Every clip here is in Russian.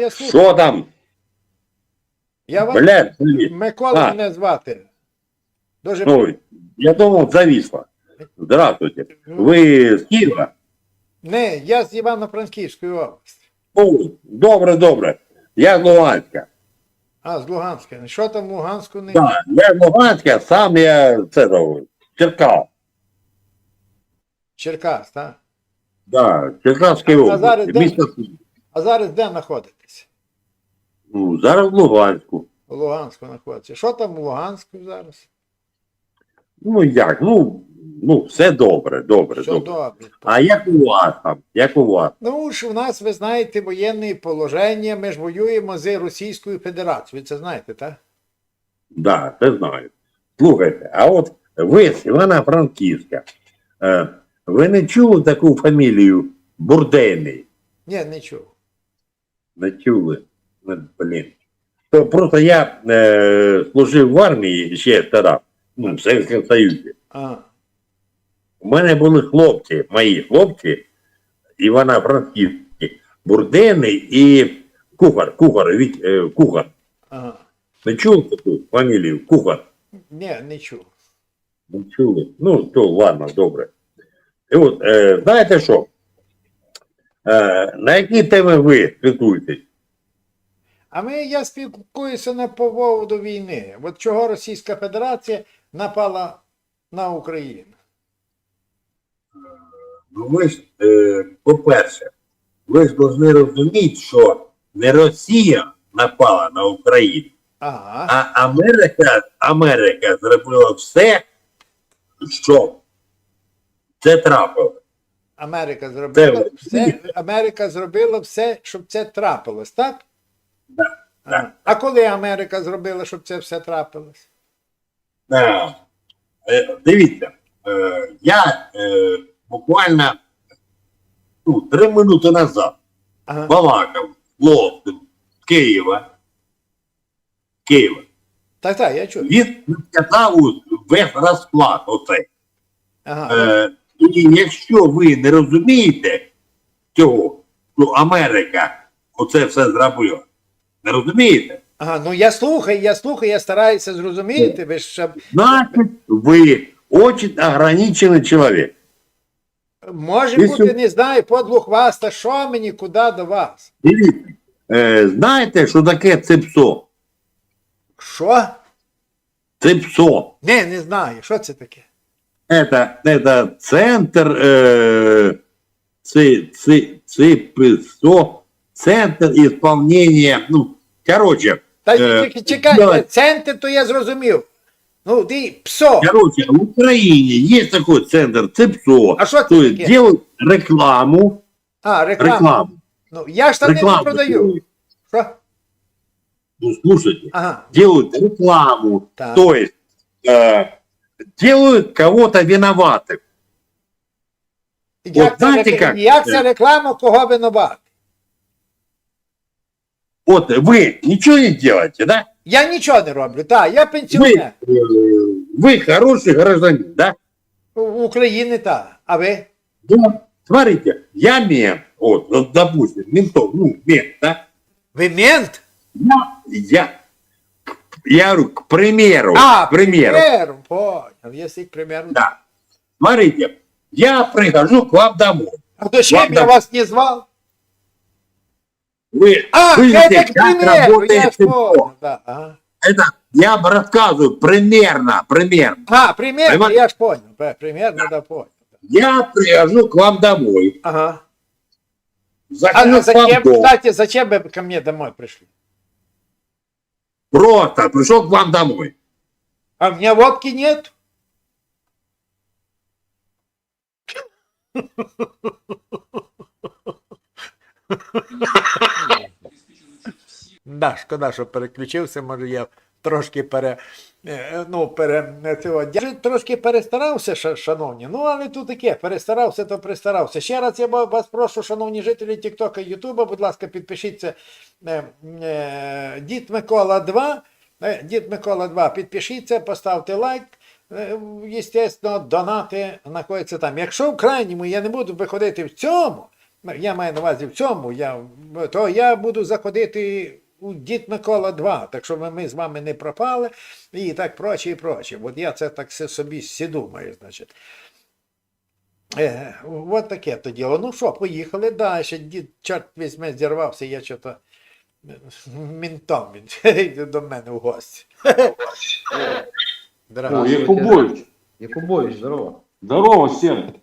Я слухаю. Що там? Я вам Блядь. Микола А. мене звати. Дуже Ой, я думал, зависло. Здравствуйте. Вы с Киева? Не, я з Івано-Франківської області. Ой, добре, добре. Я з Луганська. А, з Луганська. Що там в Луганську не? Да, я з Луганська, сам я з этого, Черкас. Черкас, так? Да, Черкаської А зараз області. де? Місто, А зараз де знаходитесь? ну, зараз в Луганську. У Луганську знаходиться. Що там у Луганську зараз? Ну як, ну, ну все добре, добре, Що добре. добре. А як у вас там? Як у вас? Ну ж у нас, ви знаєте, воєнне положення, ми ж воюємо з Російською Федерацією. Ви це знаєте, так? Да, це знаю. Слухайте, а от ви з Івана-Франківська, е, ви не чули таку фамілію Бурдейний? Ні, не чув. Не чули? Ну, Блін. То просто я е, служив в армії ще тоді, ну, в Совєтському Союзі. А, У мене були хлопці, мої хлопці, Івано-Франківські, Бурденний і Кухар, Кухар, від, е, Кухар. ага. Не чули таку фамілію? Кухар? Ні, не чув. Не чули. Ну, то ладно, добре. І от, е, знаєте що? Е, на які теми ви спілкуєтесь? А ми, я спілкуюся на поводу війни. От чого Російська Федерація напала на Україну. Ну, ви ж, е, по-перше, ви ж повинні розуміти, що не Росія напала на Україну, Ага. а Америка, Америка зробила все, щоб це трапило. Америка зробила все, Америка зробила все, щоб це трапилось, так? Да, А, да. а коли Америка зробила, щоб це все трапилось? Е, е, дивіться, е, я буквально ну, три минути назад Ага. балакав з Києва. Києва. Так, так, я чую. Він сказав весь розклад оцей. Ага. Е, і якщо ви не розумієте цього, то Америка оце все зробила. Не розумієте? ага, ну я слухаю, я слухаю, я стараюся зрозуміти. Ви ж. Значить, ви очень ограничений чоловік. може Ви бути, що? не знаю, подлух вас, та що мені, куди до вас? Дивіться, е, знаєте, що таке цепсо? Що? Цепсо. Не, не знаю. Що це таке? Это, это центр, э, ци, ци, ЦИПСО, центр исполнения, ну, короче, Та Е, тільки чекай, давай. центр, то я зрозумів. Ну, ти псо. короче, в Украине есть такой центр ЦИПСО, А що то це есть таке? делают рекламу, А, реклама. рекламу, Ну, я штани не рекламу продаю. делают. Що? Ну, слушайте, Ага. делают рекламу, Так. то есть э, делают кого-то виноватым. Як, це, знаєте рек- як? як це реклама, кого винувати? Вот вы ничего не делаете, да? Я нічого не роблю. Так, я Вы, пенсіонер. э, вы хороший гражданин, да? У України так. А ви? Да. Смотрите, я мент, вот, ну, допустим, ментов, ну, мент, да? Ви мент? Я, я, я говорю, к примеру, А, к примеру, примеру. Понял, если к примеру. да. Смотрите, я прихожу к вам домой. А зачем Ладно. я вас не звал? Вы А, слышите, это к примеру, я понял. Да, ага. Это я вам рассказываю примерно, примерно. А, примерно, Понимаете? я ж понял. Примерно, да, понял. Я прихожу к вам домой, Ага. Захожу а вам зачем, дом, кстати, зачем вы ко мне домой пришли? Просто пришел к вам домой. А у меня водки нет? Да, шкода, що переключився, може я трошки пере. е, Ну, пере, е, цього, я трошки перестарався, шановні. Ну, але тут таке, перестарався, то перестарався. Ще раз я вас прошу, шановні жителі Тіктока і Ютуба, будь ласка, підпишіться е, Дід Микола 2. Е, Дід Микола 2, підпишіться, поставте лайк. Е, донати знаходяться там. Якщо в крайньому я не буду виходити в цьому, я маю на увазі в цьому, я, то я буду заходити Дід Микола 2, так що ми, ми з вами не пропали і так проче, і проче. От я це так собі думаю, значить. Е, от таке то діло. Ну що, поїхали далі. Дід, чорт візьме, зірвався, я що-то мінтом він до мене в гості. О, Дорога. Якубович. Якубович, здорово. Здорово, Серый.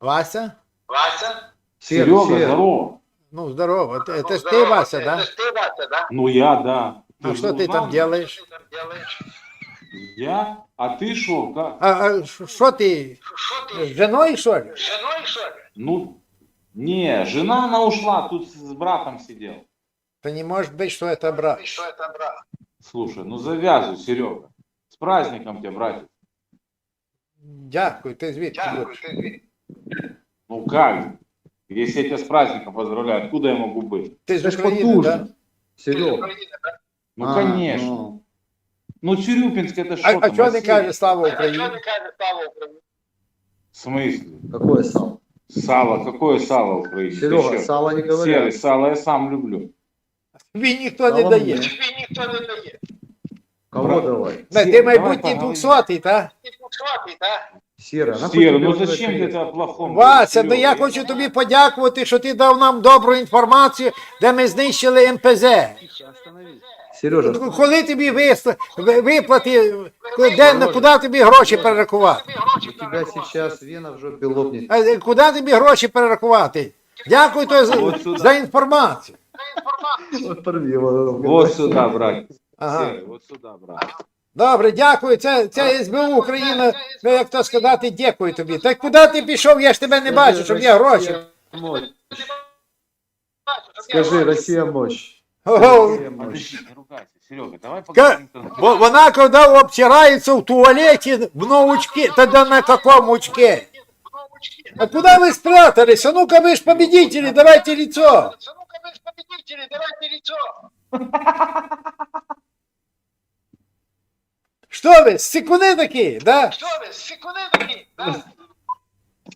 Вася? Серега, здорово. Ну, здорово. Це, це ж ти, Вася, да? Ну я, да. А ж що ти узнал? там делаєш? Я? А ты шо? Как? А, а що ти? З жіною, що ли? Ну, не, жена она ушла, тут с братом сидел. То не може бути, що це брат. Слушай, ну завязывай, Серега. С праздником тебя, братик. Дякую, ти звідки будеш? Ну как? Если я тебя с праздником поздравляю, откуда я могу быть? Ти Це з ж України, потужно. да? Серега. Ну, А, конечно. ну. Ну, Тюрюпинск это что А, а там? чого не Россия? каже слава Україні? В смысле? Какое сало? Сало, какое сало в Украине? Ты Серега, чё? сало не Серый, говорят. сало я сам люблю. Тобі ніхто не Сало дає. мне. Кого Брат. давай? Да, Сєр, ти давай майбутній поговоримо. двохсотий, та? Сера, нахуй Серый, тебе ну вот зачем это ты есть? это о плохом? Вася, говоришь, ну я Серега? хочу тобі подякувати, що ти дав нам добру інформацію, де ми знищили МПЗ. Сережа, Коли тобі вис- ви- виплати, де, куди тобі гроші перерахувати? у тебя сейчас вена в жопе лопнет. А, е, Куди тобі гроші перерахувати? Дякую тобі От за, сюди. за інформацію. Вот порви его. Вот сюда, брат. Ага. Серый, вот сюда, брат. Добре, дякую. Це, це СБУ Україна, ну, як то сказати, дякую тобі. Так куди ти пішов? Я ж тебе не бачу, щоб я гроші. Мощь. Скажи, Россия мощь. Ого. Россия мощь. Подожди, не ругайся. Серега, давай Ка- поговорим. тогда. Бо Вона коли обтирається в туалеті в новочки, тоді на каком очке? А куди ви спрятались? А ну-ка ви ж победители, давайте лицо. Що ви, сикуни такі, да?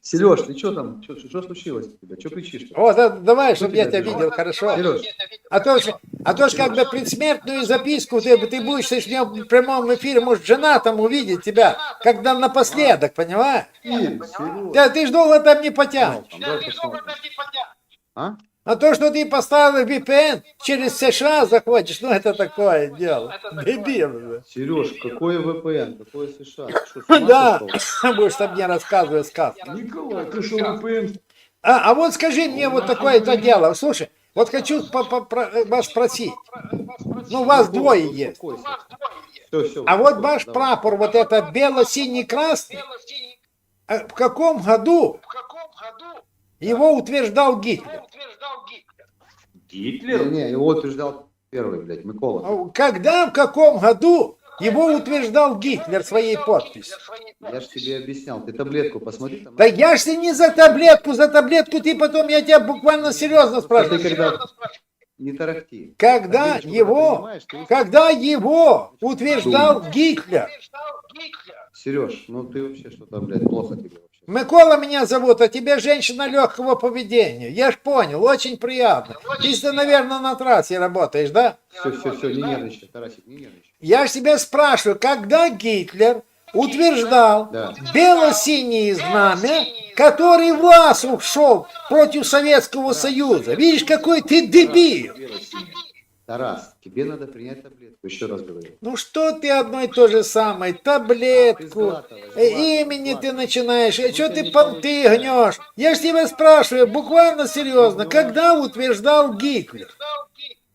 Сереж, ты что там? Что случилось у тебя? Что кричишь? О, да, давай, чтобы я тебя видел хорошо. Сереж, А то ж, а то ж как бы предсмертную записку ты, ты будешь с ним в прямом эфире, может, жена там увидит тебя, когда напоследок, понимаешь? Да ты ж долго там не потянешь. А? А то, что ты поставил VPN, через США заходишь, ну это такое дело. Дебил. Сереж, какой VPN? Какой США? Да, будешь там мне рассказывать сказки. Николай, ты что, VPN? А, а вот скажи мне вот такое-то дело. Слушай, вот хочу про- вас спросить. Ну, вас двое есть. Все, все. А вот ваш прапор, вот это бело-синий красный, а в каком году его утверждал Гитлер? Гитлер? Не, не, его утверждал первый, блядь, Микола. Когда, в каком году его утверждал Гитлер своей подписью? Я же тебе объяснял. Ты таблетку посмотри. Там... Да я ж не за таблетку, за таблетку ты потом, я тебя буквально серьезно А ты спрашиваю. когда... Не тарахти. Когда Таблеточку его, ты- когда его утверждал Гитлер? Сереж, ну ты вообще что-то, блядь, плохо тебе вообще. Микола меня зовут, а тебе женщина легкого поведения. Я ж понял, очень приятно. Ты, наверное, на трассе работаешь, да? Все, все, все, не нервничай, Тарасик, не нервничай. Я ж тебя спрашиваю, когда Гитлер утверждал Да. бело-синие знамя, который в вас ушел против Советского Союза. Видишь, какой ты дебил. Тарас, тебе надо принять таблетку, еще раз говорю. Ну что ты одно и то же самое, таблетку, сглатывай, э, сглатывай, имени ты начинаешь, э, Ну, что ты ты не понты гнешь? Я ж тебя спрашиваю, буквально серьезно, когда утверждал Гитлер?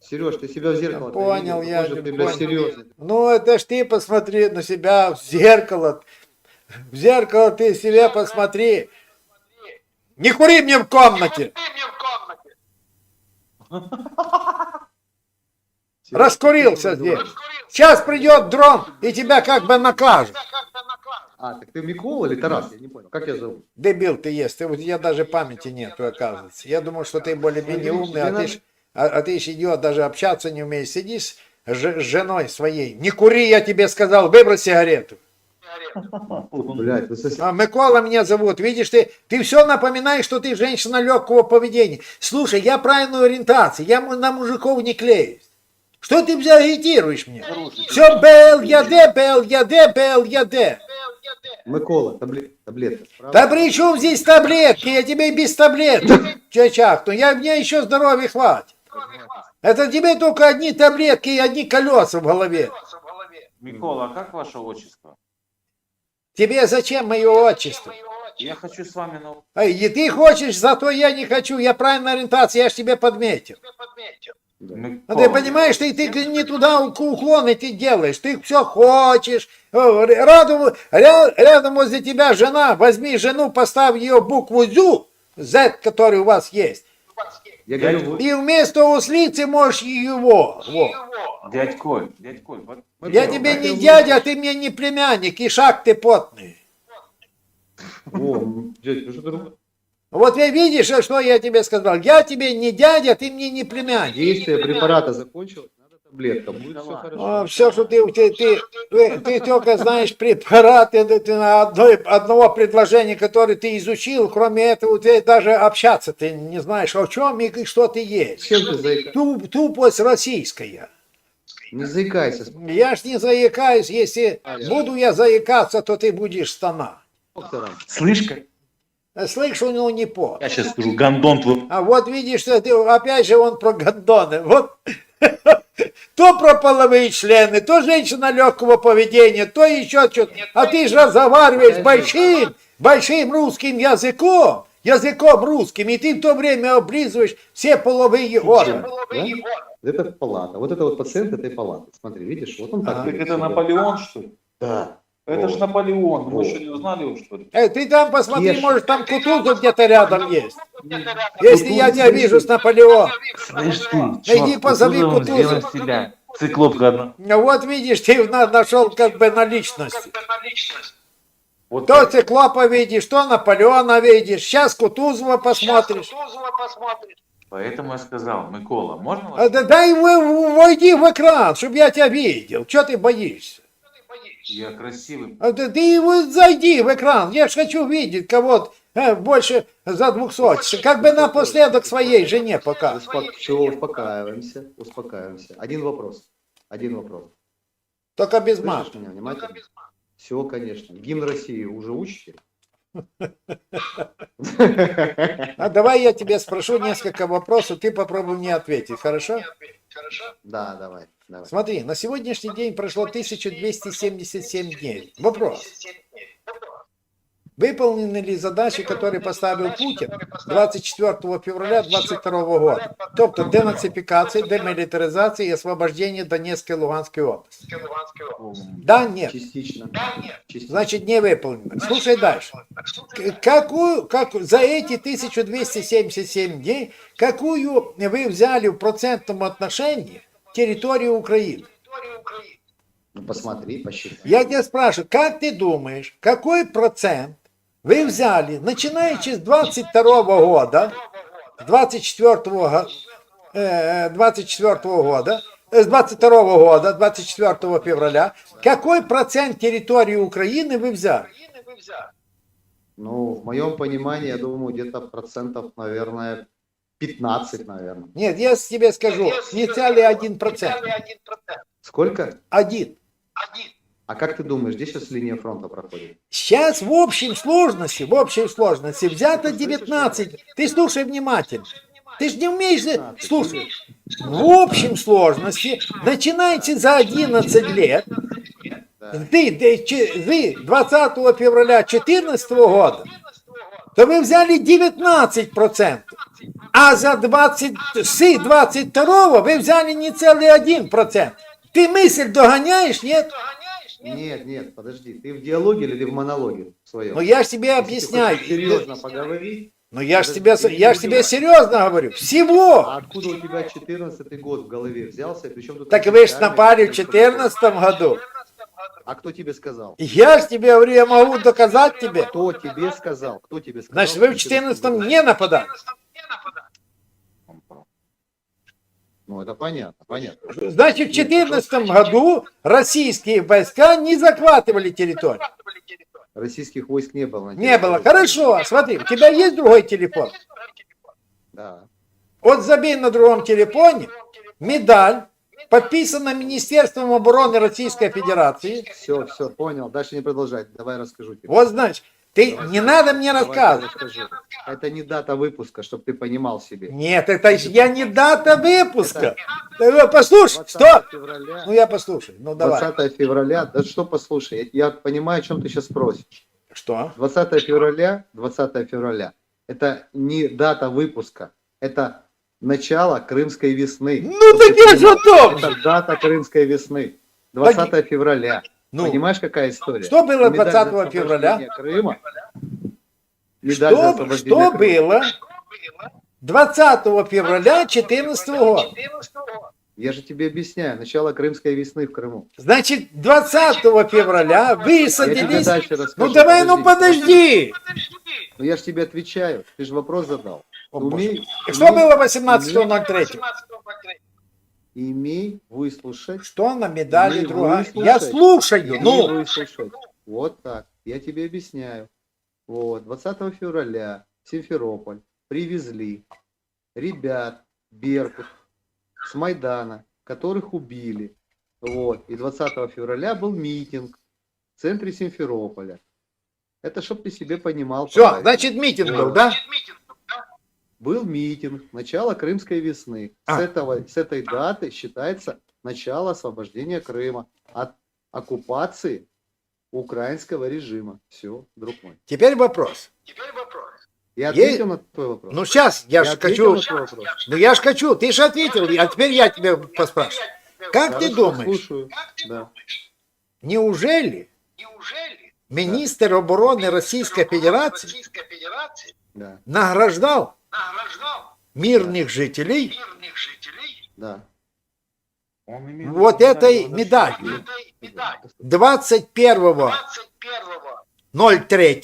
Сереж, ты себя в зеркало Понял, я ты, понял. блядь, серьезный. Ну это ж ты посмотри на себя в зеркало. В зеркало ты себе посмотри. Не кури мне в комнате. Раскурился здесь. Сейчас придет дрон и тебя как бы накажет. А, так ты Микола или Тарас? Я не понял. Как я зовут? Дебил ты есть. Ты, вот, я даже памяти нету, оказывается. Я думал, что ты более-менее умный, а ты, ж, а, а ты ж идиот, даже общаться не умеешь. Сидишь с ж- с женой своей. Не кури, я тебе сказал, выбрось сигарету. Блядь. А, Микола меня зовут. Видишь, ты, ты все напоминаешь, что ты женщина легкого поведения. Слушай, я правильной ориентации, я на мужиков не клеюсь. Что ты меня агитируешь мне? Все БЛ, я Д, БЛ, я Д, БЛ, я Д. Микола, таблет, таблетка. Да при чем здесь таблетки? Я тебе и без таблеток чачахну. Я, мне еще здоровья хватит. Это тебе только одни таблетки и одни колеса в голове. Микола, а как ваше отчество? Тебе зачем мое отчество? Я хочу с вами на... Ай, И ты хочешь, зато я не хочу. Я правильная ориентация, я ж тебе подметил. Да. Ну, ты понимаешь, ты, ты не туда ук- уклоны ты делаешь, ты все хочешь. Рядом, ря- рядом возле тебя жена, возьми жену, поставь ее букву ЗЮ, Z, который у вас есть. Я говорю, И вместо услицы можешь его. Во. Дядь Коль, дядь Коль, вот Я тебе не дядя, а ты мне не племянник, и шаг ты потный. О, дядь, ну что ты Вот видишь, а что я тебе сказал? Я тебе не дядя, ты мне не племянник. Действие препарата закончилось, надо таблетка, будет все хорошо. все, что ты, ты, ты, ты, ты только знаешь препараты, ты на одной, одного предложения, которое ты изучил, кроме этого, ты даже общаться ты не знаешь, о чем и что ты есть. Чем ты заикаешься? Туп- тупость российская. Не заикайся, Я ж не заикаюсь, если буду я заикаться, то ты будешь стонать. доктором. Слышь-ка, Слышу, ну не по. я сейчас скажу, гандон твой. А вот видишь, что ты, опять же он про гондоны. Вот то про половые члены, то женщина легкого поведения, то еще что-то. А ты же разговариваешь большим, большим русским языком, языком русским, и ты в то время облизываешь все половые органы. Да? Это палата. Вот это вот пациент этой палаты. Смотри, видишь, вот он так. Это. Наполеон, что ли? Да. Это Вот. ж Наполеон. Мы Вот. что, не узнали что ли? Эй, ты там посмотри, может там Кутузов где-то рядом есть. Если я тебя вижу с Наполеоном. Слышь ты, Иди чёрт, позови Кутузова. сделаем себя. Циклопка одна. Ну Вот видишь, ты на- нашел как бы на личности. Вот То циклопа видишь, то Наполеона видишь. Сейчас Кутузова посмотришь. Поэтому я сказал, Микола, можно А да- Дай войди в экран, чтобы я тебя видел. Чего ты боишься? Я красивый. А ты, ты вот зайди в экран. Я ж хочу видеть кого-то э, больше за 200. Как бы напоследок своей жене пока. Все, успокаиваемся, успокаиваемся. Один вопрос. Один вопрос. Только без мат. меня внимательно? Все, конечно. Гимн России уже учите? А давай я тебе спрошу несколько вопросов, ты попробуй мне ответить, хорошо? Да, давай, давай. Смотри, на сегодняшний день прошло 1277 дней. Вопрос. Выполнены ли задачи, которые поставил Путин 24 февраля 2022 года? Тобто денацифікація, демилитаризація і освобождение Донецкой и Луганской области. Да, нет. Частично. Частично. Значит, не выполнено. Слушай дальше. К- Какую, как за эти 1277 дней, какую вы взяли в процентном отношении территорию Украины? Ну, посмотри, посчитай. Я тебя спрашиваю, как ты думаешь, какой процент вы взяли, начинаючи с 22 года, с 24 го- э, 24 года, э, с 22 года, 24 февраля, какой процент территории Украины вы взяли? Ну, в моем понимании, я думаю, где-то процентов, наверное, 15, наверное. Нет, я тебе скажу, не взяли один процент. Сколько? Один. А как ты думаешь, где сейчас линия фронта проходит? Сейчас в общем сложности, в общей сложности взято 19. Ты слушай внимательно. Ты же не умеешь за- слушай. В общем сложности начинайте за 11 лет. Ты, ты, че- вы 20 февраля 2014 года, то вы взяли 19%. А за 20, с 22 вы взяли не целый 1%. Ты мысль догоняешь, нет? Нет, нет, подожди. Ты в диалоге или ты в монологе своем? Ну я ж тебе Если объясняю. серьезно поговори. Ну я ж тебе, я ж тебе серьезно говорю. Всего. А откуда у тебя 14 год в голове взялся? Причем тут Так вы ж напали в 2014 году. А кто тебе сказал? Я ж тебе говорю, я могу доказать тебе. Кто тебе сказал? Кто тебе сказал? Значит, вы в что 2014 14 не нападали. Ну, это понятно, понятно. Значит, в 2014 году российские войска не захватывали территорию. Российских войск не было. Не было. Хорошо, смотри, у тебя есть другой телефон? Да. Вот забей на другом телефоне медаль, подписана Министерством обороны Российской Федерации. Все, все, понял. Дальше не продолжать. Давай расскажу тебе. Вот значит, ты не надо мне рассказывать. Это не дата выпуска, чтобы ты понимал себе. Нет, это я не дата выпуска. Э, Послушай, 20 стоп. февраля, Ну я послушай, ну давай. 20 февраля, да что послушай, я, понимаю, о чем ты сейчас спросишь. Что? 20 февраля, 20 февраля, это не дата выпуска, это начало Крымской весны. Ну так я же о том. Это дата Крымской весны. 20 февраля. Ну, Понимаешь, какая история? что было Медаль 20 за февраля? Крыма. Что, что было 20 февраля 2014 года? Я же тебе объясняю, начало Крымской весны в Крыму. Значит, 20 февраля тебе высадились... дальше расскажу. Ну давай, ну подожди. Ну я же тебе отвечаю, ты же вопрос задал. О, Умей, Что было 18.03? Имей выслушать. Что на медали другая? Я слушаю, ну. выслушать. Вот так. Я тебе объясняю. Вот, 20 февраля в Симферополь привезли ребят, Беркут, с Майдана, которых убили. Вот. И 20 февраля был митинг в центре Симферополя. Это чтоб ты себе понимал. Все, правильно. значит митинг был, да? Был митинг, начало Крымской весны. А. С, этого, с этой даты считается начало освобождения Крыма от оккупации украинского режима. Все, друг мой. Теперь вопрос. Я Есть- ответил на твой вопрос. Ну сейчас, я, же ответил хочу... на твой вопрос. Ну я же хочу, ты же ответил, а теперь я тебе поспрашиваю. Как ты думаешь, Слушаю. Да. неужели министр обороны Российской Федерации Да, награждал мирных жителей да. Он имеет вот этой медалью Да. 21 03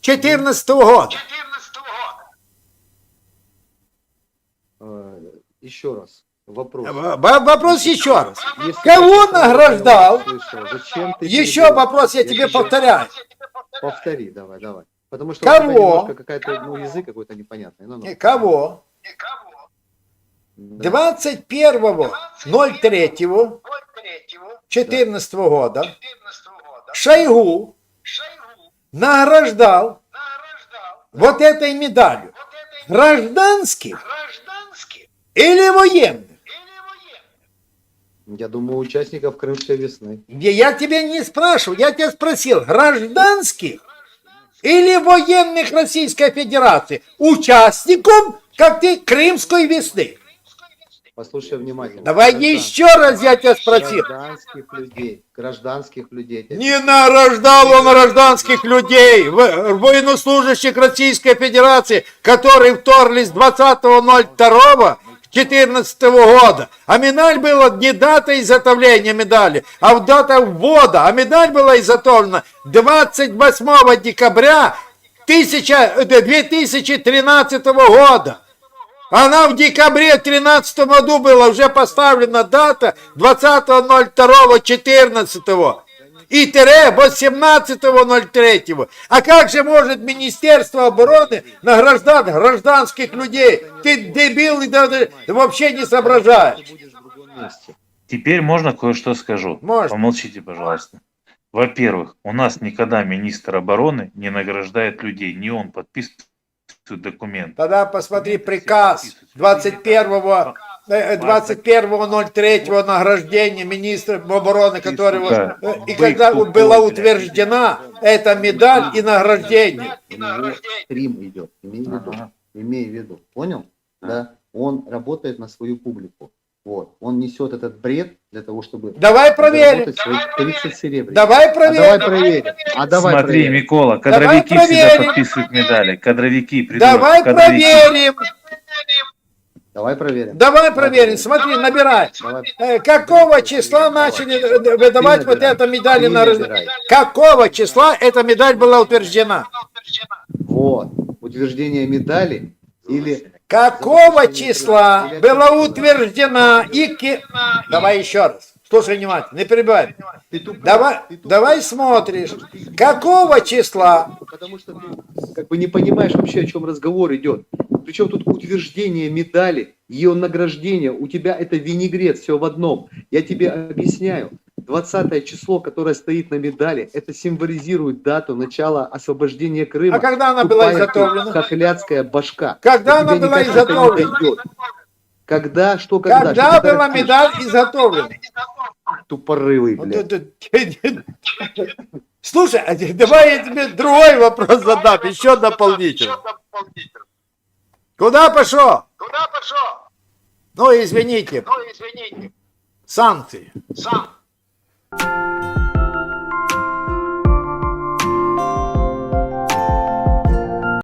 14 года. Э, Еще раз. Вопрос. Вопрос еще раз. Если Кого ты награждал? услышал, Зачем ты Еще вопрос я тебе тебе- повторяю. Повтори, давай, давай. Потому что Кого? немножко какая-то, ну, язык какой-то непонятный. Ну, ну. Кого? Да. 21 03 14 года Шойгу награждал вот этой медалью гражданских или военных? Я думаю, участников Крымской весны. Я я тебя не спрашиваю, я тебя спросил, гражданских или военных Российской Федерации, участником, как ты, Крымской весны? Послушай внимательно. Давай Граждан- еще раз я тебя спросил. Гражданских людей. Гражданских людей. Не награждал он гражданских людей, военнослужащих Российской Федерации, которые вторглись 20.02 14 года. А медаль была не дата изготовления медали, а дата ввода. А медаль была изготовлена 28 декабря 1000 э, 2013 года. Она в декабре 2013 году была уже поставлена дата 20.02.14 и тире 18.03. А как же может Министерство обороны награждать гражданских людей? Ты дебил и даже вообще не соображаешь. Теперь можно кое-что скажу? Можно. Помолчите, пожалуйста. Во-первых, у нас никогда министр обороны не награждает людей, не он подписывает документы. Тогда посмотри приказ 21 э, 21.03 награждения министра обороны, который вот, Да. э, и когда была тупой, утверждена эта медаль и награждение. Стрим идет. Имей в виду. Ага. Имей в виду. Понял? Да. Он работает на свою публику. Вот. Он несет этот бред для того, чтобы Давай проверим. 30 серебряников. Давай А давай проверим. проверим. А давай Смотри, проверим. Микола, Давай кадровики всегда проверим. подписывают медали. Кадровики, придурок, Давай кадровики. проверим. Давай проверим. Давай проверим. Смотри, набирай. Давай. Э, Какого числа начали э, выдавать вот набирай. эта медаль Ты на раз- набирай. Какого числа эта медаль была утверждена? Вот. Утверждение медали или Какого числа была утверждена и ки- Давай еще раз. Слушай внимательно, не перебивай. Ты тупой, Давай, ты тупой. давай смотришь, какого числа Потому что ты как бы не понимаешь вообще, о чем разговор идет. Причем тут утверждение медали, ее награждение, у тебя это винегрет, все в одном. Я тебе объясняю. 20 число, которое стоит на медали, это символизирует дату начала освобождения Крыма. А когда она была Тупая ты, изготовлена? Хохлядская башка. Когда она была изготовлена? Когда, что, когда? Когда Что была торопишь? медаль изготовлена? Тупорылый, Вот блядь. Слушай, а давай я тебе другой вопрос задам, еще дополнительно. Куда пошел? Куда пошел? Ну, извините, Ну, извините, санкции. сам.